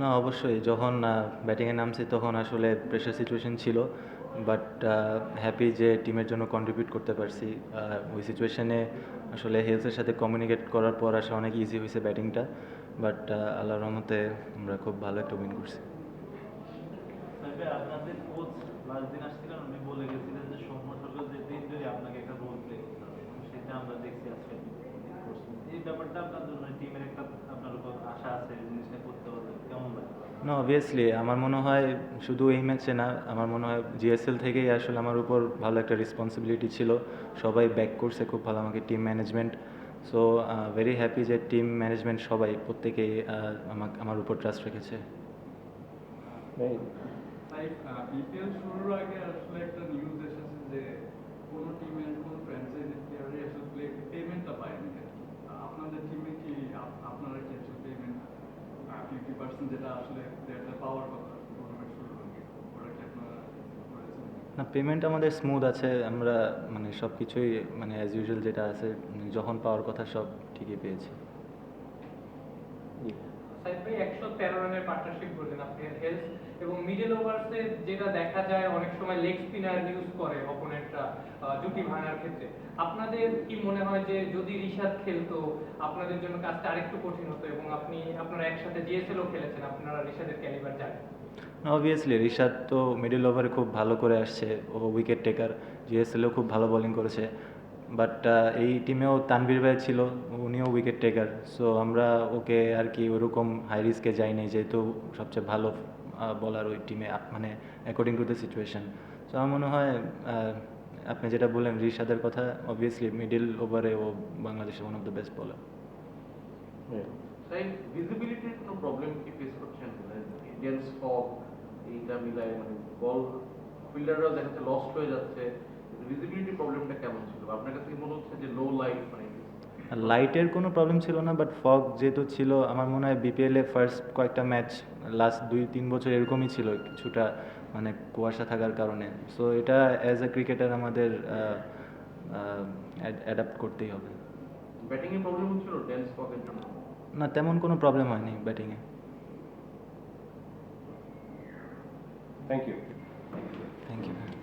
না, অবশ্যই। যখন ব্যাটিংয়ে নামছি তখন আসলে প্রেশার সিচুয়েশন ছিল বাট হ্যাপি যে টিমের জন্য কন্ট্রিবিউট করতে পারছি। ওই সিচুয়েশনে আসলে হেলথের সাথে কমিউনিকেট করার পর আসলে অনেক ইজি হয়েছে ব্যাটিংটা বাট আল্লাহর রহমতে আমরা খুব ভালো একটা উইন করছি। আপনাদের কোচ লাস্ট দিন আসছিলেন বলে গেছিলেন যে যে যদি আপনাকে একটা রোল প্লে করতে সেটা আমরা দেখছি আজকে। এই ব্যাপারটা আপনার জন্য টিমের একটা আপনার উপর আশা আছে এই জিনিসটা করতে পারবেন কেমন লাগে না অবভিয়াসলি আমার মনে হয় শুধু এই ম্যাচে না আমার মনে হয় জিএসএল থেকেই আসলে আমার উপর ভালো একটা রেসপন্সিবিলিটি ছিল। সবাই ব্যাক করছে খুব ভালো আমাকে team management so very happy যে টিম ম্যানেজমেন্ট সবাই প্রত্যেকেই আমাকে আমার উপর ট্রাস্ট রেখেছে। তাই বিপিএল শুরুর আগে আসলে একটা নিউজ এসেছে যে কোনো টিমের কোনো ফ্র্যাঞ্চাইজি প্লেয়ারই আসলে প্লে পেমেন্টটা পায়নি আর কি। আহ, আপনাদের টিমে কি আপ- আপনারা কি আসলে পেমেন্ট ফিফটি পার্সেন্ট যেটা আসলে পাওয়ার কথা না পেমেন্ট আমাদের স্মুথ আছে আমরা মানে সব কিছুই মানে অ্যাজ ইউজুয়াল যেটা আছে মানে যখন পাওয়ার কথা সব ঠিকই পেয়েছি। একশো তেরো রানের পার্টনারশিপ করলেন আপনি হেলথ এবং মিডল ওভার্সে যেটা দেখা যায় অনেক সময় লেগ স্পিনার ইউজ করে অপোনেন্টরা জুটি ভাঙার ক্ষেত্রে। আপনাদের কি মনে হয় যে যদি রিশাদ খেলতো, আপনাদের জন্য কাজটা আরেকটু কঠিন হতো এবং আপনি, আপনারা একসাথে জিএসএলও খেলেছেন, আপনারা রিশাদের ক্যালিবার জানেন? অবভিয়াসলি রিশাদ তো মিডল ওভারে খুব ভালো করে আসছে, ও উইকেট টেকার জিএসএলও খুব ভালো বোলিং করেছে। বাট এই টিমেও তানভীর ভাই ছিল, উনিও উইকেট টেকার সো আমরা ওকে আর কি ওরকম হাই রিস্কে যাইনি, যেহেতু সবচেয়ে ভালো বলার ওই টিমে মানে according to the situation so আমার মনে হয় আপনি যেটা বললেন রিশাদের কথা অবভিয়াসলি মিডল ওভারে ও বাংলাদেশের ওয়ান অফ দ্য বেস্ট বলার ফিল্ডাররা ভিজিবিলিটির কোনো প্রবলেম কি ফেস করছেন? ইন্ডিয়ান ফগ এইটা মিলায় মানে বল ফিল্ডাররাও দেখাচ্ছে লস্ট হয়ে যাচ্ছে। ভিজিবিলিটি প্রবলেমটা কেমন ছিল? আপনার কাছে কি মনে হচ্ছে যে লো লাইট মানে লাইটের কোনো প্রবলেম ছিল না বাট ফগ যেহেতু ছিল আমার মনে হয় বিপিএলে ফার্স্ট কয়েকটা ম্যাচ লাস্ট দুই তিন বছর এরকমই ছিল কিছুটা মানে কুয়াশা থাকার কারণে। সো এটা অ্যাজ এ ক্রিকেটার আমাদের অ্যাডাপ্ট করতেই হবে। ব্যাটিংয়ে প্রবলেম হচ্ছিল ডেন্স ফগের না তেমন কোনো প্রবলেম হয়নি ব্যাটিংয়ে থ্যাংক ইউ থ্যাংক ইউ